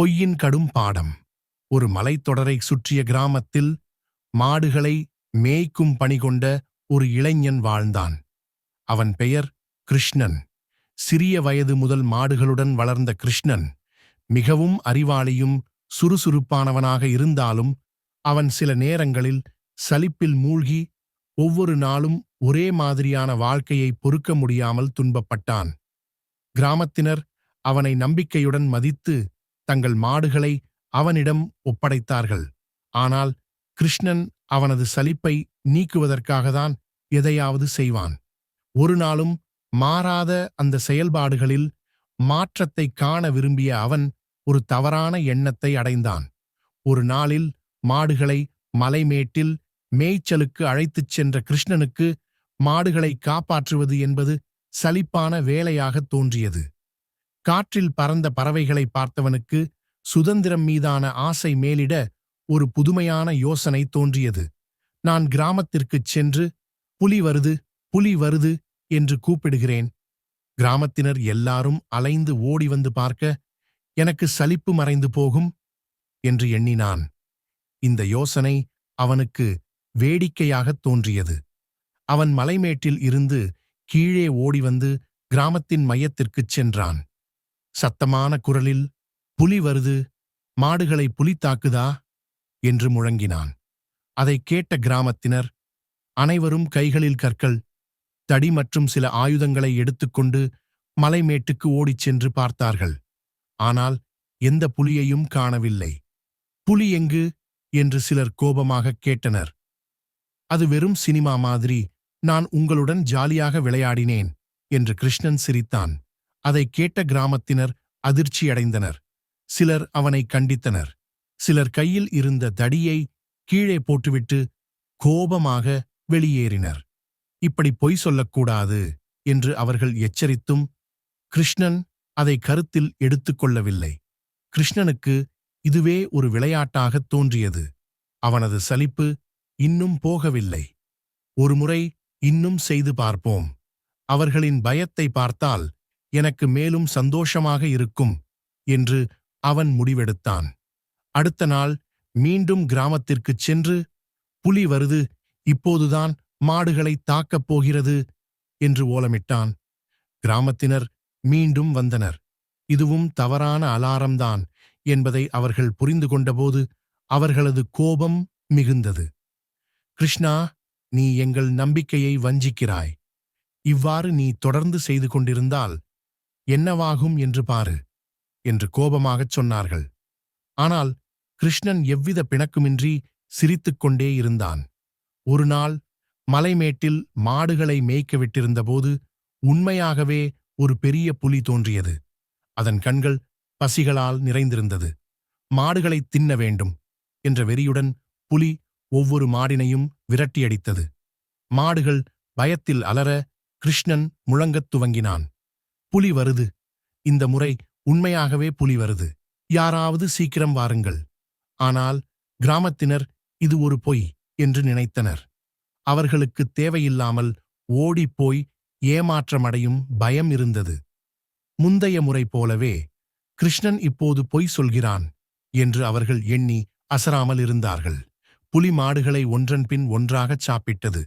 பொய்யின் கடும் பாடம். ஒரு மலைத்தொடரை சுற்றிய கிராமத்தில் மாடுகளை மேய்க்கும் பணி கொண்ட ஒரு இளைஞன் வாழ்ந்தான். அவன் பெயர் கிருஷ்ணன். சிறிய வயது முதல் மாடுகளுடன் வளர்ந்த கிருஷ்ணன் மிகவும் அறிவாளியும் சுறுசுறுப்பானவனாக இருந்தாலும் அவன் சில நேரங்களில் சலிப்பில் மூழ்கி ஒவ்வொரு நாளும் ஒரே மாதிரியான வாழ்க்கையை பொறுக்க முடியாமல் துன்பப்பட்டான். கிராமத்தினர் அவனை நம்பிக்கையுடன் மதித்து தங்கள் மாடுகளை அவனிடம் ஒப்படைத்தார்கள். ஆனால் கிருஷ்ணன் அவனது சலிப்பை நீக்குவதற்காகத்தான் எதையாவது செய்வான். ஒரு நாளும் மாறாத அந்த செயல்பாடுகளில் மாற்றத்தை காண விரும்பிய அவன் ஒரு தவறான எண்ணத்தை அடைந்தான். ஒரு நாளில் மாடுகளை மலைமேட்டில் மேய்ச்சலுக்கு அழைத்துச் சென்ற கிருஷ்ணனுக்கு மாடுகளை காப்பாற்றுவது என்பது சலிப்பான வேலையாகத் தோன்றியது. காற்றில் பறந்த பறவைகளை பார்த்தவனுக்கு சுதந்திரம் மீதான ஆசை மேலிட ஒரு புதுமையான யோசனை தோன்றியது. நான் கிராமத்திற்குச் சென்று புலி வருது புலி வருது என்று கூப்பிடுகிறேன். கிராமத்தினர் எல்லாரும் அலைந்து ஓடி வந்து பார்க்க எனக்கு சலிப்பு மறைந்து போகும் என்று எண்ணினான். இந்த யோசனை அவனுக்கு வேடிக்கையாகத் தோன்றியது. அவன் மலைமேட்டில் இருந்து கீழே ஓடி வந்து கிராமத்தின் மையத்திற்குச் சென்றான். சத்தமான குரலில் புலி வருது மாடுகளை புலி தாக்குதா என்று முழங்கினான். அதைக் கேட்ட கிராமத்தினர் அனைவரும் கைகளில் கற்கள் தடி மற்றும் சில ஆயுதங்களை எடுத்துக்கொண்டு மலைமேட்டுக்கு ஓடிச் சென்று பார்த்தார்கள். ஆனால் எந்த புலியையும் காணவில்லை. புலி எங்கு? என்று சிலர் கோபமாகக் கேட்டனர். அது வெறும் சினிமா மாதிரி நான் உங்களுடன் ஜாலியாக விளையாடினேன் என்று கிருஷ்ணன் சிரித்தான். அதைக் கேட்ட கிராமத்தினர் அதிர்ச்சியடைந்தனர். சிலர் அவனை கண்டித்தனர். சிலர் கையில் இருந்த தடியை கீழே போட்டுவிட்டு கோபமாக வெளியேறினர். இப்படி பொய் சொல்லக்கூடாது என்று அவர்கள் எச்சரித்தும் கிருஷ்ணன் அதை கருத்தில் எடுத்துக்கொள்ளவில்லை. கிருஷ்ணனுக்கு இதுவே ஒரு விளையாட்டாகத் தோன்றியது. அவனது சலிப்பு இன்னும் போகவில்லை. ஒருமுறை இன்னும் செய்து பார்ப்போம். அவர்களின் பயத்தை பார்த்தால் எனக்கு மேலும் சந்தோஷமாக இருக்கும் என்று அவன் முடிவெடுத்தான். அடுத்த நாள் மீண்டும் கிராமத்திற்குச் சென்று புலி வருது இப்போதுதான் மாடுகளை தாக்கப் போகிறது என்று ஓலமிட்டான். கிராமத்தினர் மீண்டும் வந்தனர். இதுவும் தவறான அலாரம்தான் என்பதை அவர்கள் புரிந்து கொண்டபோது அவர்களது கோபம் மிகுந்தது. கிருஷ்ணா நீ எங்கள் நம்பிக்கையை வஞ்சிக்கிறாய். இவ்வாறு நீ தொடர்ந்து செய்து கொண்டிருந்தால் என்னவாகும் என்று பாரு என்று கோபமாகச் சொன்னார்கள். ஆனால் கிருஷ்ணன் எவ்வித பிணக்குமின்றி சிரித்துக் கொண்டே இருந்தான். ஒரு நாள் மலைமேட்டில் மாடுகளை மேய்க்க விட்டிருந்தபோது உண்மையாகவே ஒரு பெரிய புலி தோன்றியது. அதன் கண்கள் பசிகளால் நிறைந்திருந்தது. மாடுகளைத் தின்ன வேண்டும் என்ற வெறியுடன் புலி ஒவ்வொரு மாடினையும் விரட்டியடித்தது. மாடுகள் பயத்தில் அலற கிருஷ்ணன் முழங்கத் துவங்கினான். புலி வருது. இந்த முறை உண்மையாகவே புலி வருது. யாராவது சீக்கிரம் வாருங்கள். ஆனால் கிராமத்தினர் இது ஒரு பொய் என்று நினைத்தனர். அவர்களுக்கு தேவையில்லாமல் ஓடிப்போய் ஏமாற்றமடையும் பயம் இருந்தது. முந்தைய முறை போலவே கிருஷ்ணன் இப்போது பொய் சொல்கிறான் என்று அவர்கள் எண்ணி அசராமல் இருந்தார்கள். புலி மாடுகளை ஒன்றன் பின் ஒன்றாகச் சாப்பிட்டது.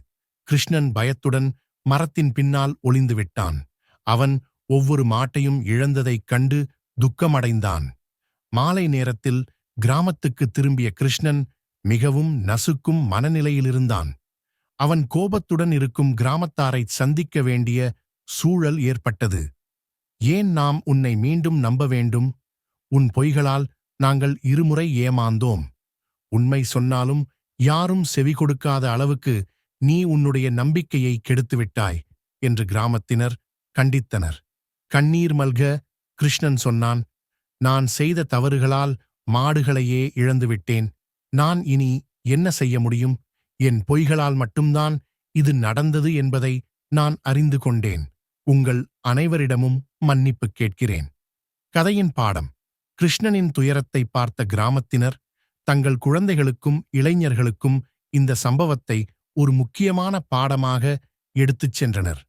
கிருஷ்ணன் பயத்துடன் மரத்தின் பின்னால் ஒளிந்து விட்டான். அவன் ஒவ்வொரு மாட்டையும் இழந்ததைக் கண்டு துக்கமடைந்தான். மாலை நேரத்தில் கிராமத்துக்கு திரும்பிய கிருஷ்ணன் மிகவும் நசுக்கும் மனநிலையிலிருந்தான் அவன் கோபத்துடன் இருக்கும் கிராமத்தாரைச் சந்திக்க வேண்டிய சூழல் ஏற்பட்டது. ஏன் நாம் உன்னை மீண்டும் நம்ப வேண்டும்? உன் பொய்களால் நாங்கள் இருமுறை ஏமாந்தோம். உண்மை சொன்னாலும் யாரும் செவி கொடுக்காத அளவுக்கு நீ உன்னுடைய நம்பிக்கையை கெடுத்துவிட்டாய் என்று கிராமத்தினர் கண்டித்தனர். கண்ணீர் மல்க கிருஷ்ணன் சொன்னான் நான் செய்த தவறுகளால் மாடுகளையே இழந்துவிட்டேன். நான் இனி என்ன செய்ய முடியும்? என் பொய்களால் மட்டும்தான் இது நடந்தது என்பதை நான் அறிந்து கொண்டேன். உங்கள் அனைவரிடமும் மன்னிப்பு கேட்கிறேன். கதையின் பாடம். கிருஷ்ணனின் துயரத்தை பார்த்த கிராமத்தினர் தங்கள் குழந்தைகளுக்கும் இளைஞர்களுக்கும் இந்த சம்பவத்தை ஒரு முக்கியமான பாடமாக எடுத்துச் சென்றனர்.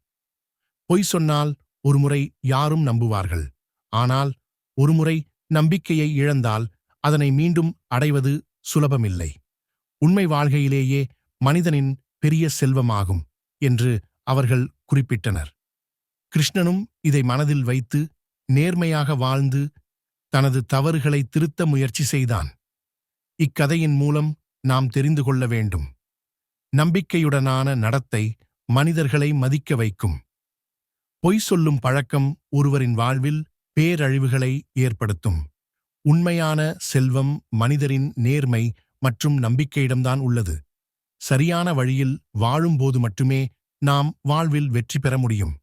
பொய் சொன்னால் ஒருமுறை யாரும் நம்புவார்கள். ஆனால் ஒருமுறை நம்பிக்கையை இழந்தால் அதனை மீண்டும் அடைவது சுலபமில்லை. உண்மை வாழ்கையிலேயே மனிதனின் பெரிய செல்வமாகும் என்று அவர்கள் குறிப்பிட்டனர். கிருஷ்ணனும் இதை மனதில் வைத்து நேர்மையாக வாழ்ந்து தனது தவறுகளை திருத்த முயற்சி செய்தான். இக்கதையின் மூலம் நாம் தெரிந்து கொள்ள வேண்டும். நம்பிக்கையுடனான நடத்தை மனிதர்களை மதிக்க வைக்கும். பொய் சொல்லும் பழக்கம் ஒருவரின் வாழ்வில் பேரழிவுகளை ஏற்படுத்தும். உண்மையான செல்வம் மனிதரின் நேர்மை மற்றும் நம்பிக்கையிடம்தான் உள்ளது. சரியான வழியில் வாழும்போது மட்டுமே நாம் வாழ்வில் வெற்றி பெற முடியும்.